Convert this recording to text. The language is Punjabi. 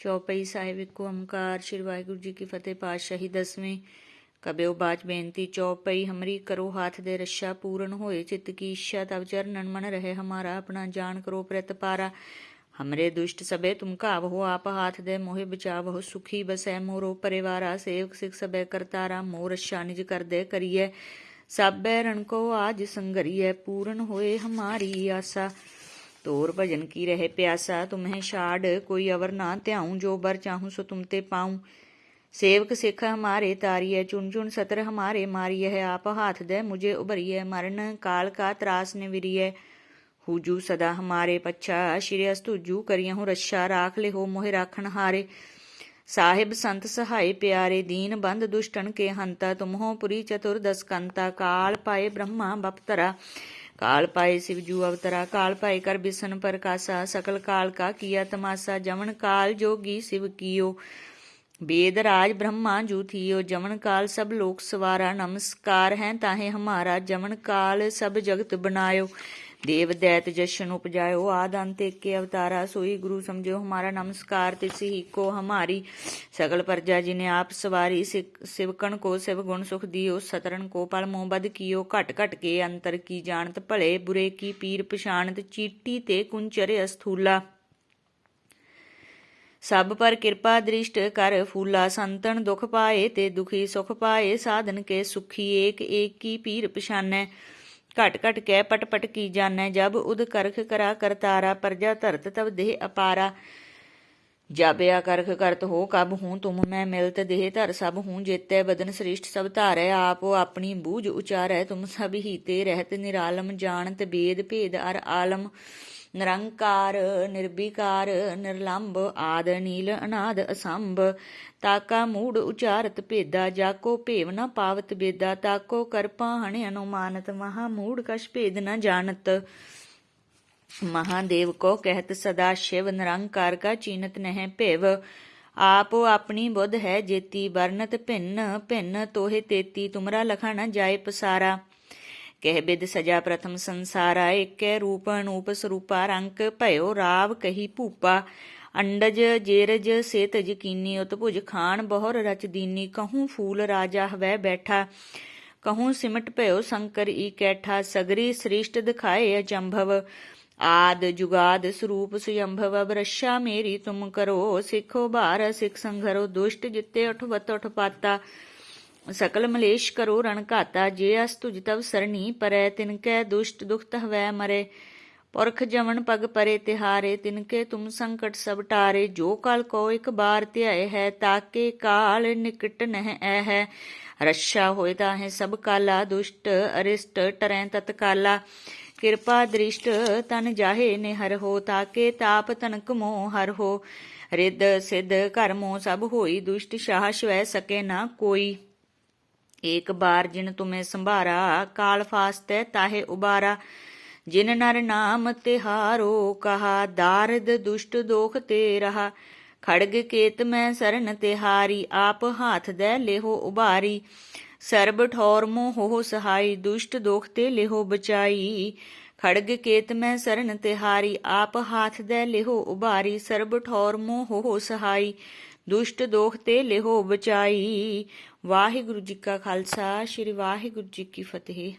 ਚੌਪਈ ਸਾਹਿਬ ਇੱਕ ਓੰਕਾਰ ਸ਼੍ਰੀ ਵਾਹਿਗੁਰੂ ਜੀ ਕੀ ਫਤਿਹ ਪਾਤਸ਼ਾਹੀ ਦਸਵੇਂ। ਕਬਿਓ ਬਾਚ ਬੇਨਤੀ, ਚੌਪਈ ਹਮਰੀ ਕਰੋ ਹਾਥ ਦੇ ਰੱਛਾ, ਪੂਰਨ ਹੋਏ ਚਿਤ ਕੀ ਇੱਛਾ ਤਬ ਚਰਨਨ ਮਨ ਰਹੇ ਹਮਾਰਾ, ਆਪਣਾ ਜਾਣ ਕਰੋ ਪ੍ਰਤ ਪਾਰਾ। ਹਮਰੇ ਦੁਸ਼ਟ ਸਭੇ ਤੁਮ ਕਾਵਹੁ ਆਪ ਹਾਥ ਦੇ ਮੋਹਿ ਬਚਾਵਹੁ, ਸੁਖੀ ਬਸੈ ਮੋਰੋ ਪਰਿਵਾਰਾ, ਸੇਵਕ ਸਿਖ ਸਭੇ ਕਰਤਾਰਾ ਮੋਰ ਰੱਛਾ ਨਿਜ ਕਰਦੇ ਕਰੀਏ ਸਭੈ ਰਣ ਕੋ ਆਜ ਸੰਗਰੀਏ ਪੂਰਨ ਹੋਏ ਹਮਾਰੀ ਆਸਾ। ਤੋਰ ਭਜਨ ਕੀ ਰਹੇ ਪਿਆਸਾ? ਤੁਮਹਿ ਛਾੜ, ਕੋਈ ਅਵਰ ਨਾ ਧਿਆਉ, ਜੋ ਬਰ ਚਾਹੂੰ ਸੋ ਤੁਮ ਤੇ ਪਾਉ। ਸੇਵਕ ਸਿੱਖ ਹਮਾਰੇ ਤਾਰੀਏ ਚੁਨ ਚੁਨ ਸਤਰ ਹਮਾਰੇ ਮਾਰੀਏ ਆਪ ਹਾਥ ਦੇ ਮੁਝੇ ਉਭਰੀਏ ਮਰਨ ਕਾਲ ਕਾ ਤਰਾਸ ਨੇ ਵਿਰੀਏ ਹੂਜੂ ਸਦਾ ਹਮਾਰੇ ਪੱਛਾ, ਸ਼੍ਰੀ ਅਸਤੁਜੂ ਕਰੀਹੁ ਰੱਛਾ, ਰਾਖ ਲਿਹੋ ਮੋਹਿ ਰਾਖਣ ਹਾਰੇ। ਸਾਹਿਬ ਸੰਤ ਸਹਾਈ ਪਿਆਰੇ, ਦੀਨ ਬੰਦ ਦੁਸ਼ਟਨ ਕੇ ਹੰਤਾ, ਤੁਮਹੋ ਪੁਰੀ ਚਤੁਰਦਸ ਕੰਤਾ, ਕਾਲ ਪਾਏ ਬ੍ਰਹਮਾ ਬਪਤਰਾ। काल पाए शिव जू अवतरा काल पाए कर बिसन प्रकाशा सकल काल का किया तमाशा जमन काल जोगी शिव कियो वेद राज ब्रह्मा जू थियो जमन काल सब लोक सवारा नमस्कार है ताहे हमारा जमन काल सब जगत बनायो ਦੇਵ ਦੈਤ ਜਸ਼ਨ ਉਪਜਾਇਓ ਆਦ ਅੰਤ ਏਕੇ ਅਵਤਾਰਾ, ਸੋਈ ਗੁਰੂ ਸਮਝਿਓ ਹਮਾਰਾ ਨਮਸਕਾਰ, ਤਿਸੀ ਹੀ ਕੋ ਹਮਾਰੀ ਸਗਲ ਪਰਜਾ ਜਿਨੇ ਆਪ ਸਵਾਰੀ ਸਿਵਕਣ ਕੋ ਸਿਵ ਗੁਣ ਸੁਖ ਦਿਓ, ਸਤਰਨ ਕੋ ਪਲ ਮੋਬਦ ਕੀਓ, ਘਟ ਘਟ ਕੇ ਅੰਤਰ ਕੀ ਜਾਣਤ ਭਲੇ, ਬੁਰੇ ਕੀ ਪੀਰ ਪਛਾਣਤ, ਚੀਟੀ ਤੇ ਕੁੰਚਰ ਅਸਥੂਲਾ। ਸਭ ਪਰ ਕਿਰਪਾ ਦ੍ਰਿਸ਼ਟ ਕਰ ਫੂਲਾ, ਸੰਤਨ ਦੁਖ ਪਾਏ ਤੇ ਦੁਖੀ ਸੁਖ ਪਾਏ, ਸਾਧਨ ਕੇ ਸੁਖੀ ਏਕ ਏਕ ਕੀ ਪੀਰ ਪਛਾਨੈ। ਘਟ ਘਟ ਕੇ ਪਟ ਪਟ ਕੀ ਜਾਣੈ ਜਬ ਉਦ ਕਰਖ ਕਰਾ ਕਰਤਾਰਾ, ਪਰਜਾ ਧਰਤ ਤਬ ਦੇਹ ਅਪਾਰਾ। ਜਬ ਕਰਖ ਕਰਤ ਹੋ ਕਬ ਹੂੰ ਤੁਮ ਮੈਂ ਮਿਲਤ ਦੇਹ ਧਰ ਸਭ ਹੂੰ ਜੇਤੈ ਬਦਨ ਸ੍ਰਿਸ਼ਟ ਸਭ ਧਾਰੈ, ਆਪੋ ਆਪਣੀ ਬੂਝ ਉਚਾਰੈ, ਤੁਮ ਸਭ ਹੀ ਤੇ ਰਹਿਤ ਨਿਰਾਲਮ ਜਾਣਤ ਬੇਦ ਭੇਦ ਅਰ ਆਲਮ। ਨਿਰੰਕਾਰ ਨਿਰਵਿਕਾਰ ਨਿਰਲੰਭ ਆਦ, ਨੀਲ ਅਨਾਦ ਅਸੰਭ। ਤਾਕਾ ਮੂੜ ਉਚਾਰਤ ਭੇਦਾ ਜਾ ਕੋ ਭੇਵ ਨਾ ਪਾਵਤ ਬੇਦਾ। ਤਾਕੋ ਕਰਪਾ ਹਣ ਅਨੁਮਾਨਤ, ਮਹਾ ਮੂੜ ਕਸ਼ ਭੇਦ ਨਾ ਜਾਣਤ। ਮਹਾਦੇਵ ਕੋ ਕਹਿਤ ਸਦਾ ਸ਼ਿਵ, ਨਿਰੰਕਾਰ ਕਾ ਚੀਨਤ ਨਹਿ ਭੇਵ। ਆਪ ਆਪਣੀ ਬੁੱਧ ਹੈ ਜੇਤੀ, ਵਰਨਤ ਭਿੰਨ ਭਿੰਨ ਤੋਹੇ ਤੇਤੀ। ਤੁਮਰਾ ਲਖਾ ਨ ਜਾਏ ਪਸਾਰਾ। ਕਹਿ ਬਿਦ ਸਜਾ ਪ੍ਰਥਮ ਸੰਸਾਰਾ, ਏਕੈ ਰੂਪ ਅਨੂਪ ਸਰੂਪਾ, ਰੰਕ ਭਇਓ ਰਾਵ ਕਹੀ ਭੂਪਾ। ਅੰਡਜ ਜੇਰਜ ਸੇਤ ਯਕੀਨੀ, ਉਤਭੁਜ ਖਾਨ ਬਹੁਰ ਰਚ ਦੀਨੀ। ਕਹੂੰ ਫੂਲ ਰਾਜਾ ਹਵੈ ਬੈਠਾ। ਕਹੂੰ ਸਿਮਟ ਭਇਓ ਸ਼ੰਕਰ ਈ ਕੈਠਾ। ਸਗਰੀ ਸ੍ਰਿਸ਼ਟ ਦਿਖਾਏ ਅਚੰਭਵ ਆਦ ਜੁਗਾਦ ਸਰੂਪ ਸੁਯੰਭਵ। ਬਰਸ਼ਾ ਮੇਰੀ ਤੁਮ ਕਰੋ, ਸਿੱਖੋ ਭਾਰ, ਸਿੱਖ ਸੰਘਰੋ। ਦੁਸ਼ਟ ਜਿੱਤੇ ਉਠਵਤ ਉਠ ਪਾਤਾ। ਸਕਲ ਮਲੇਸ਼ ਕਰੋ ਰਣ ਘਾਤਾ, ਜੇ ਅਸ ਤੁਜ ਤਵ ਸਰਣੀ ਪਰੈ ਤਿਨਕੈ ਦੁਸ਼ਟ ਦੁਖਤ ਹਵੈ ਮਰੇ। ਪੁਰਖ ਜਮਨ ਪਗ ਪਰੇ ਤਿਹਾਰੇ ਤਿਨਕੇ ਤੁਮ ਸੰਕਟ ਸਭ ਟਾਰੇ। ਜੋ ਕਾਲ ਕੋ ਇੱਕ ਬਾਰ ਧਿਆਏ ਹੈ ਤਾਕੇ ਕਾਲ ਨਿਕਟ ਨਹਿ ਐ ਹੈ ਰੱਛਾ ਹੋਏ ਤਾਂ ਹੈ ਸਭ ਕਾਲਾ, ਦੁਸ਼ਟ ਅਰਿਸ਼ਟ ਟਰੈ ਤਤਕਾਲਾ। ਕਿਰਪਾ ਦ੍ਰਿਸ਼ਟ ਤਨ ਜਾਹੇ ਨੇ ਹੋ ਤਾਕੇ ਤਾਪ ਤਨਕ ਮੋਹ ਹਰ ਹੋ। ਰਿੱਧ ਸਿੱਧ ਕਰਮੋ ਸਭ ਹੋਈ, ਦੁਸ਼ਟ ਸ਼ਾਹ ਸ਼ਵੈ ਸਕੇ ਨਾ ਕੋਈ। ਏਕ ਬਾਰ ਜਿਨ ਤੁਮੇ ਸੰਭਾਰਾ, ਕਾਲ ਫਾਸਤੈ ਤਾਹੇ ਉਬਾਰਾ। ਜਿਨ ਨਰ ਨਾਮ ਤਿਹਾਰੋ ਕਹਾ, ਦਾਰਦ ਦੁਸ਼ਟ ਦੋਖ ਤੇ ਰਹਾ। ਖੜਗ ਕੇਤ ਮੈਂ ਸਰਨ ਤਿਹਾਰੀ, ਆਪ ਹਾਥ ਦੇ ਲੇਹੋ ਉਬਾਰੀ। ਸਰਬ ਠੌਰ ਮੋਹ ਹੋ ਸਹਾਈ, ਦੁਸ਼ਟ ਦੋਖ ਤੇ ਲਿਹੋ ਬਚਾਈ। ਖੜਗ ਕੇਤ ਮੈਂ ਸਰਨ ਤਿਹਾਰੀ, ਆਪ ਹਾਥ ਦੇ ਲਿਹੋ ਉਭਾਰੀ। ਸਰਬ ਠੌਰ ਮੋਹ ਹੋ ਸਹਾਈ, ਦੁਸ਼ਟ ਦੋਖ ਤੇ ਲਿਹੋ ਬਚਾਈ। ਵਾਹਿਗੁਰੂ ਜੀ ਕਾ ਖਾਲਸਾ, ਸ੍ਰੀ ਵਾਹਿਗੁਰੂ ਜੀ ਕੀ ਫਤਿਹ।